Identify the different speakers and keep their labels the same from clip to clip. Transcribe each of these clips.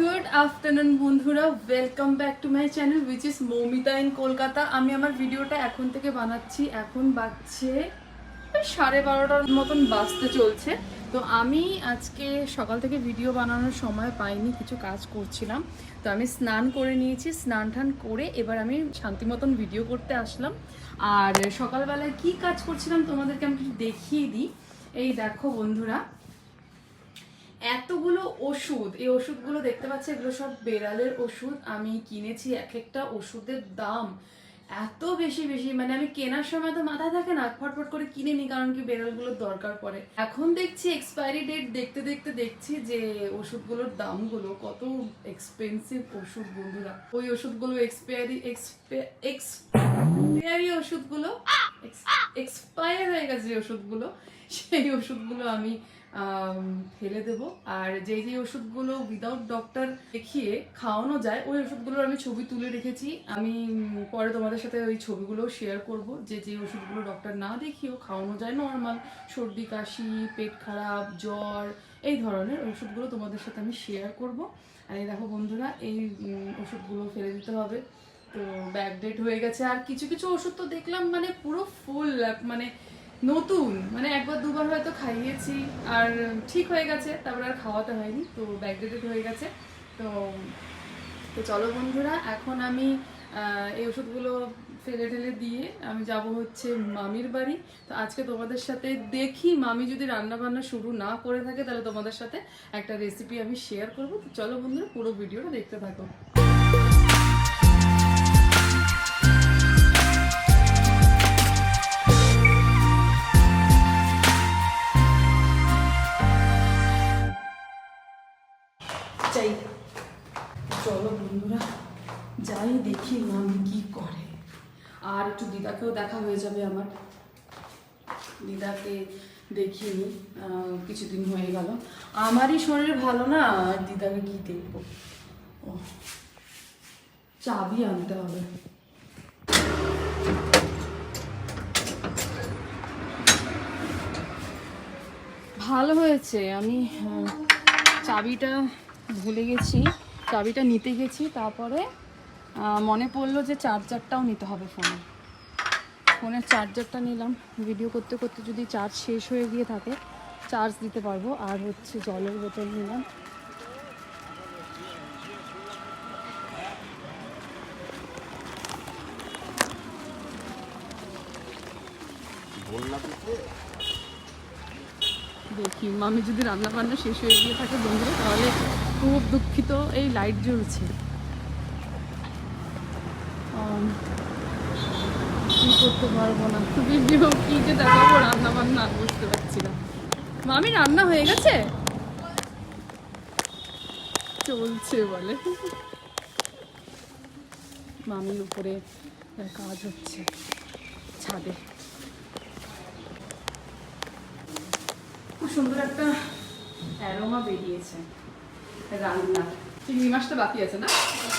Speaker 1: Good afternoon বন্ধুরা। Welcome back to my channel which is Moumita in Kolkata. আমি আমার ভিডিওটা এখন থেকে বানাচ্ছি। এখন বাজছে ওই সাড়ে বারোটার মতন বাজতে চলছে। তো আমি আজকে সকাল থেকে ভিডিও বানানোর সময় পাইনি, কিছু কাজ করছিলাম। তো আমি স্নান করে নিয়েছি, স্নান টান করে এবার আমি শান্তি মতন ভিডিও করতে আসলাম। আর সকালবেলায় কি কাজ করছিলাম তোমাদেরকে আমি একটু দেখিয়ে দিই। এই দেখো বন্ধুরা এতগুলো ওষুধ এই ওষুধগুলো দেখতে পাচ্ছি এগুলো সব বেড়ালের ওষুধ। আমি কিনেছি এক একটা ওষুধের দাম এত বেশি বেশি। মানে আমি কেনার সময় তো মাথায় থাকে না ফটফট করে কিনে নি কারণ কি বেড়ালগুলোর দরকার পড়ে। এখন দেখছি এক্সপায়ারি ডেট দেখতে দেখতে দেখছি যে ওষুধগুলোর দামগুলো কত এক্সপেন্সিভ ওষুধ বন্ধুরা। ওই ওষুধগুলো এক্সপায়ারি এক্সপায়ারি ওষুধগুলো এক্সপায়ার হয়ে গেছে ওষুধগুলো সেই ওষুধগুলো আম, ফেলে দেবো। আর যেই যে ওষুধগুলো উইদাউট ডক্টর দেখিয়ে খাওয়ানো যায়, ওই ওষুধগুলোর আমি ছবি তুলে রেখেছি। আমি পরে তোমাদের সাথে ওই ছবিগুলো শেয়ার করব। যে যে ওষুধগুলো ডক্টর না দেখিয়েও খাওয়ানো যায় নর্মাল সর্দি, কাশি, পেট খারাপ, জ্বর, এই ধরনের ওষুধগুলো তোমাদের সাথে আমি শেয়ার করব। আর এই দেখো বন্ধুরা, এই ওষুধগুলো ফেলে দিতে হবে। তো ব্যাকডেট হয়ে গেছে। আর কিছু কিছু ওষুধ তো দেখলাম মানে পুরো ফুল মানে নতুন মানে একবার দুবার হয়তো খাইয়েছি, আর ঠিক হয়ে গেছে, তারপর আর খাওয়াতে হয়নি, তো ব্যাকডেটেড হয়ে গেছে। তো তো চলো বন্ধুরা, এখন আমি এই ওষুধগুলো ফেলে ঠেলে দিয়ে আমি যাব হচ্ছে মামির বাড়ি। তো আজকে তোমাদের সাথে দেখি মামি যদি রান্না বান্না শুরু না করে থাকে, তাহলে তোমাদের সাথে একটা রেসিপি আমি শেয়ার করব। তো চলো বন্ধুরা, পুরো ভিডিওটা দেখতে থাকো। চাই চলো বন্ধুরা, যাই দেখি মামি কি করে। আর একটু দিদাকেও দেখা হয়ে যাবে আমার। দিদাকে দেখিনি কিছুদিন হয়ে গেল। আমারই শরীর ভালো না, আর দিদাকে কি দেখব? ও চাবি আনতে হবে। ভালো হয়েছে, আমি চাবিটা ভুলে গেছি, চাবিটা নিতে গেছি, তারপরে মনে পড়ল যে চার্জারটাও নিতে হবে ফোনে। ফোনের চার্জারটা নিলাম, ভিডিও করতে করতে যদি চার্জ শেষ হয়ে গিয়ে থাকে, চার্জ দিতে পারব, আর হচ্ছে জলের বোতল নিলাম। দেখি মামি যদি রান্না বান্না শেষ হয়ে গিয়ে থাকে বন্ধুরা, তাহলে খুব দুঃখিত, এই লাইট জ্বলছে। কি করতে পারব না? ভিডিও কি যে দেখাবো রান্না বান্না বুঝতে পারছি না। মামি, রান্না হয়ে গেছে? চলছে বলে। মামির উপরে কাজ হচ্ছে ছাদে। খুব সুন্দর একটা অ্যারোমা বেরিয়েছে। রান্না চিংড়ি মাছটা বাকি আছে না?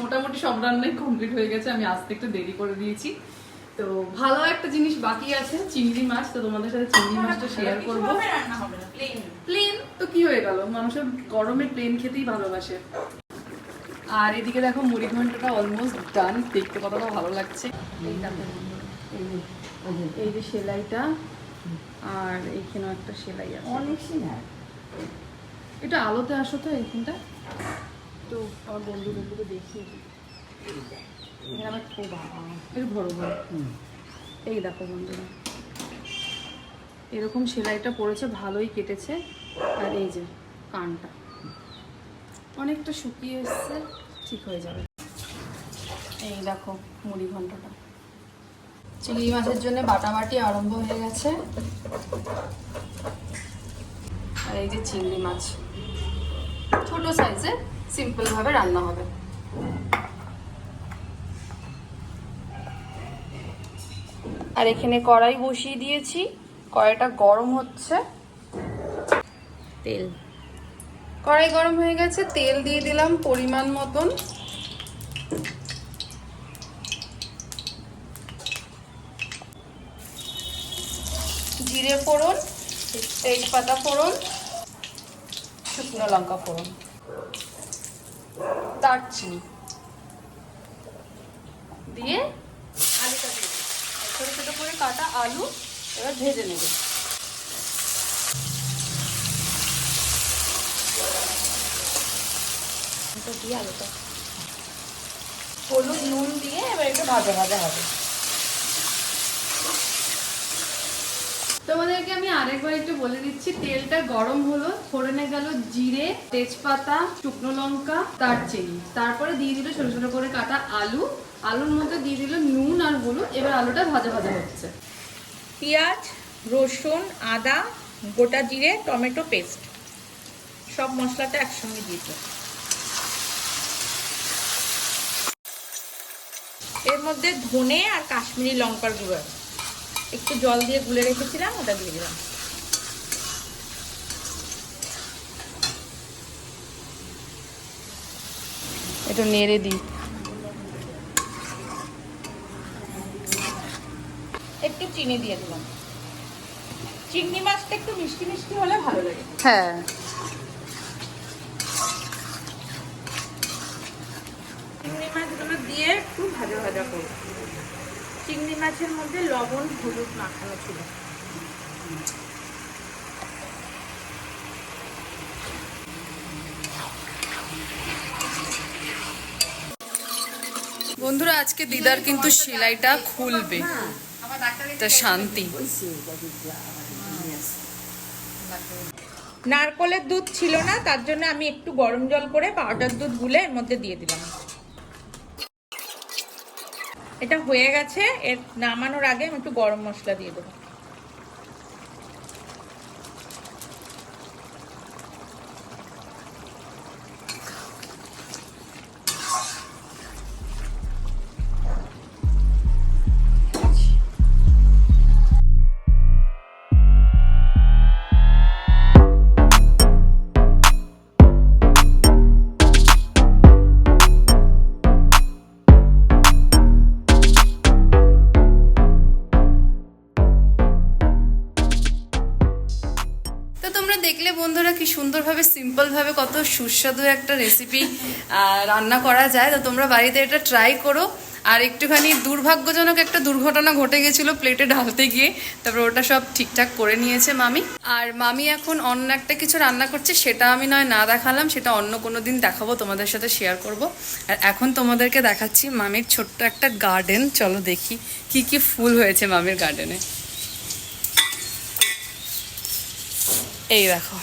Speaker 1: মোটামুটি সব রান্নাই কমপ্লিট হয়ে গেছে আমি আসতে একটু দেরি করে দিয়েছি। তো ভালো একটা জিনিস বাকি আছে চিংড়ি মাছ তো তোমাদের সাথে চিংড়ি মাছটা শেয়ার করব। প্লেন তো কি হয়ে গেল? মানুষের গরমে প্লেন খেতেই ভালোবাসে। আর এদিকে দেখো মুড়ি ঘন্টটা অলমোস্ট ডান দেখতে কতটা ভালো লাগছে। এই যে, সেলাইটা আর এইখানেও একটা সেলাই আছে।
Speaker 2: অনেক সিনার
Speaker 1: এটা আলোতে আসো তো এইখানটা তো আমার বন্ধু বন্ধুকে দেখিয়ে দিই এখানে আমার ও বাবা একটু বড় বড় এই দেখো বন্ধুরা। এরকম সেলাইটা পড়েছে ভালোই কেটেছে। আর এই যে কানটা। অনেকটা শুকিয়ে এসছে ঠিক হয়ে যাবে। এই দেখো মুড়ি ঘন্টটা চিংড়ি মাছের জন্য বাটাবাটি আরম্ভ হয়ে গেছে। আর এই যে চিংড়ি মাছ। ছোট সাইজে সিম্পল ভাবে রান্না হবে। আর এখানে কড়াই বসিয়ে দিয়েছি। কড়াইটা গরম হচ্ছে। তেল। কড়াই গরম হয়ে গেছে তেল দিয়ে দিলাম পরিমাণ মতন। জিরে ফোড়ন তেজপাতা ফোড়ন শুকনো লঙ্কা ফোড়ন, দারচিনি দিয়ে আলুটা দিয়ে ছোটো ছোটো করে কাটা আলু, এবার ভেজে নেবে। দিয়ে আলুটা হলুদ নুন দিয়ে এবার একটু ভাজা ভাজা হবে। তোমাদেরকে আমি আরেকবার একটু বলে দিচ্ছি, তেলটা গরম হলো, ফোড়নে গেল জিরে, তেজপাতা, শুকনো লঙ্কা, দারচিনি। তারপরে দিয়ে দিল ছোটো ছোটো করে কাটা আলু। আলুর মধ্যে দিয়ে দিল নুন আর হলুদ, এবার আলুটা ভাজা ভাজা হচ্ছে।
Speaker 2: পেঁয়াজ, রসুন, আদা, গোটা জিরে, টমেটো পেস্ট। সব মশলাটা একসঙ্গে দিয়েছে এর মধ্যে ধনে আর কাশ্মীরি লঙ্কার গুঁড়ো আছে। একটু জল দিয়ে গুলে রেখেছিলাম ওটা দিয়ে দিলাম।
Speaker 1: একটু নেড়ে দিই।
Speaker 2: একটু চিনি দিয়ে দিলাম। চিংড়ি মাছটা একটু মিষ্টি মিষ্টি হলে ভালো লাগে।
Speaker 1: হ্যাঁ।
Speaker 2: চিংড়ি মাছগুলো দিয়ে একটু ভাজা ভাজা করব। চিংড়ি মাছের মধ্যে লবণ হলুদ মাখানো ছিল।
Speaker 1: বন্ধুরা আজকে দিদার কিন্তু সেলাইটা খুলবে। তা শান্তি।
Speaker 2: নারকলের দুধ ছিল না তার জন্য আমি একটু গরম জল করে পাউডার দুধ গুলে এর মধ্যে দিয়ে দিলাম। এটা হয়ে গেছে এর নামানোর আগে আমি একটু গরম মশলা দিয়ে দেবো।
Speaker 1: দেখলে বন্ধুরা কি সুন্দরভাবে সিম্পলভাবে কত সুস্বাদু একটা রেসিপি রান্না করা যায়। তো তোমরা বাড়িতে এটা ট্রাই করো। আর একটুখানি দুর্ভাগ্যজনক একটা দুর্ঘটনা ঘটে গেছিল প্লেটে ঢালতে গিয়ে। তারপর ওটা সব ঠিকঠাক করে নিয়েছে মামি। আর মামি এখন অন্য একটা কিছু রান্না করছে, সেটা আমি নয়, না দেখালাম, সেটা অন্য কোনো দিন দেখাবো, তোমাদের সাথে শেয়ার করব। আর এখন তোমাদেরকে দেখাচ্ছি মামির ছোট্ট একটা গার্ডেন চলো দেখি কি কি ফুল হয়েছে মামির গার্ডেনে এই দেখো।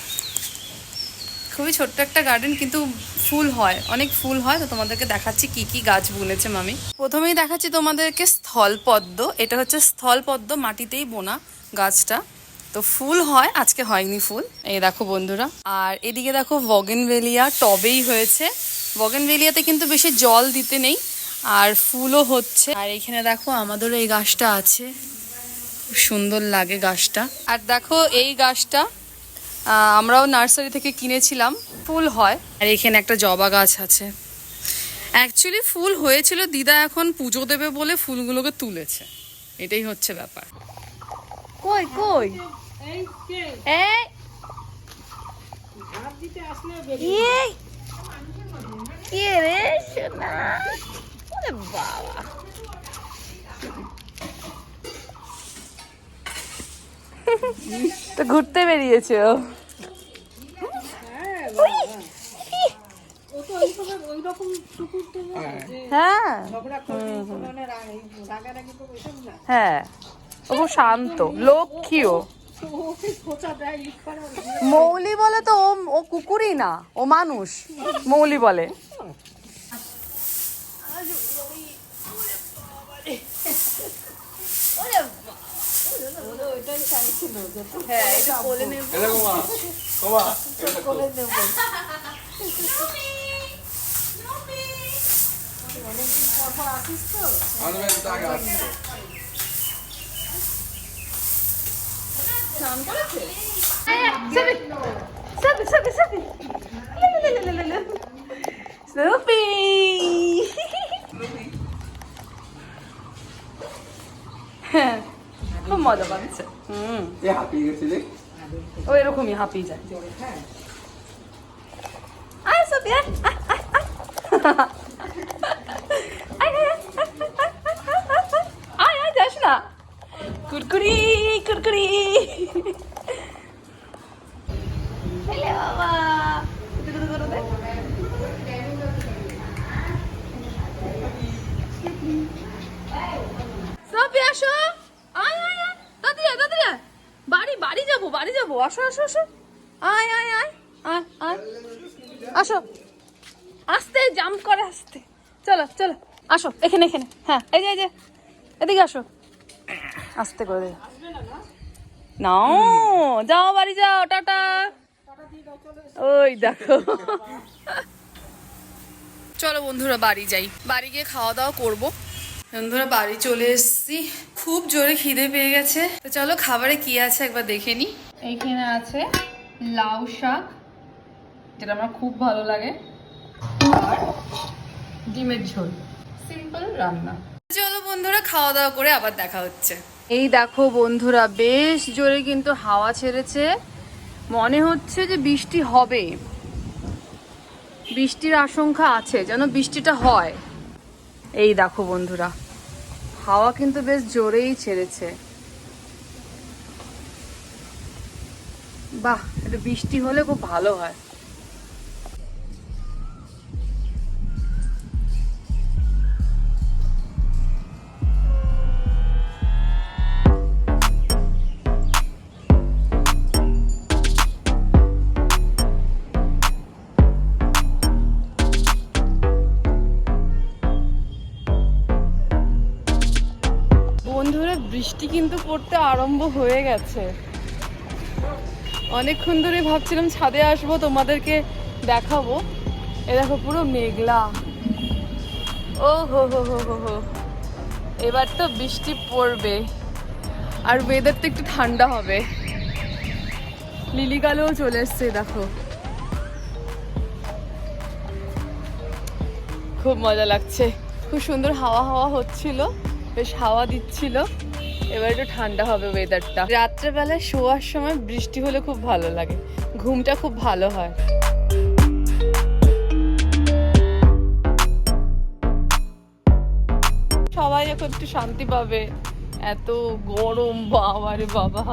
Speaker 1: খুবই ছোট্ট একটা গার্ডেন কিন্তু ফুল হয়। অনেক ফুল হয়, তো তোমাদেরকে দেখাচ্ছি কি কি গাছ বুনেছে মামি। প্রথমেই দেখাচ্ছি তোমাদেরকে স্থলপদ্ম এটা হচ্ছে স্থলপদ্ম মাটিতেই বোনা গাছটা। তো ফুল হয়, আজকে হয়নি ফুল। এই দেখো বন্ধুরা। আর এদিকে দেখো বগেনভেলিয়া টবেই হয়েছে। বগেনভেলিয়াতে কিন্তু বেশি জল দিতে নেই, আর ফুলও হচ্ছে। আর এখানে দেখো আমাদেরও এই গাছটা আছে। খুব সুন্দর লাগে গাছটা। আর দেখো এই গাছটা আমরাও নার্সারি থেকে কিনেছিলাম। ফুল হয়। আর এখানে একটা জবা গাছ আছে। অ্যাকচুয়ালি ফুল হয়েছিল, দিদা এখন পুজো দেবে বলে ফুলগুলোকে তুলেছে। এটাই হচ্ছে ব্যাপার। কই কই? কে রে বাবা! তো ঘুরতে বেরিয়েছে হ্যাঁ হ্যাঁ। ও শান্ত লক্ষ্মীও মৌলি বলে তো ও ও কুকুরই না ও মানুষ মৌলি বলে। হ্যাঁ এটা বলে নেব স্নান করেছে সাবি সাবি সাবি সুপি হ্যাঁ খুব মজা পাচ্ছে হুম
Speaker 3: হাঁপিয়ে গেছিলে
Speaker 1: ও এরকমই হাঁপিয়ে যায় আয় সাবি আয়, আয়। আয়, আয়, আয়, আয়, আয়, যাস না কুরকুরি কুরকুরি হেলে বাবা আসো। আয় আয় বাড়ি বাড়ি যাব বাড়ি যাব। আসো আসো আসো। আয় আয় আয়। আয় আয়। আসো। আস্তে জাম্প করে আস্তে। চলো চলো। আসো, এখানে এখানে। হ্যাঁ এই যে এই যে। এদিকে আসো। আস্তে করে দে। নাও যাও বাড়ি যাও টাটা। ওই দেখো। চলো বন্ধুরা বাড়ি যাই। বাড়ি গিয়ে খাওয়া দাওয়া করব। বন্ধুরা বাড়ি চলে এসেছি। খুব জোরে খিদে পেয়ে গেছে। তো চলো খাবারে কি আছে একবার দেখে নি। এইখানে আছে লাউ শাক যেটা আমার খুব ভালো লাগে আর ডিমের ঝোল। সিম্পল রান্না। চলো বন্ধুরা খাওয়া দাওয়া করে আবার দেখা হচ্ছে। এই দেখো বন্ধুরা, বেশ জোরে কিন্তু হাওয়া ছেড়েছে। মনে হচ্ছে যে বৃষ্টি হবে। বৃষ্টির আশঙ্কা আছে, যেন বৃষ্টিটা হয়। এই দেখো বন্ধুরা, হাওয়া কিন্তু বেশ জোরেই ছেড়েছে। বাহ, একটু বৃষ্টি হলে খুব ভালো হয়। বৃষ্টি কিন্তু পড়তে আরম্ভ হয়ে গেছে। অনেকক্ষণ ধরে ভাবছিলাম ছাদে আসব, তোমাদেরকে দেখাবো। এ দেখো পুরো মেঘলা। ও হো হো হো হো হো। এবার তো বৃষ্টি পড়বে। আর ওয়েদার তো একটু ঠান্ডা হবে। লিলি কালেও চলে এসছে, দেখো। খুব মজা লাগছে। খুব সুন্দর হাওয়া হাওয়া হচ্ছিল। বেশ হাওয়া দিচ্ছিল। এবার একটু ঠান্ডা হবে ওয়েদারটা রাত্রেবেলায় শোয়ার সময় বৃষ্টি হলে খুব ভালো লাগে। ঘুমটা খুব ভালো হয়। সবাই এখন একটু শান্তি পাবে। এত গরম বাবা রে বাবা।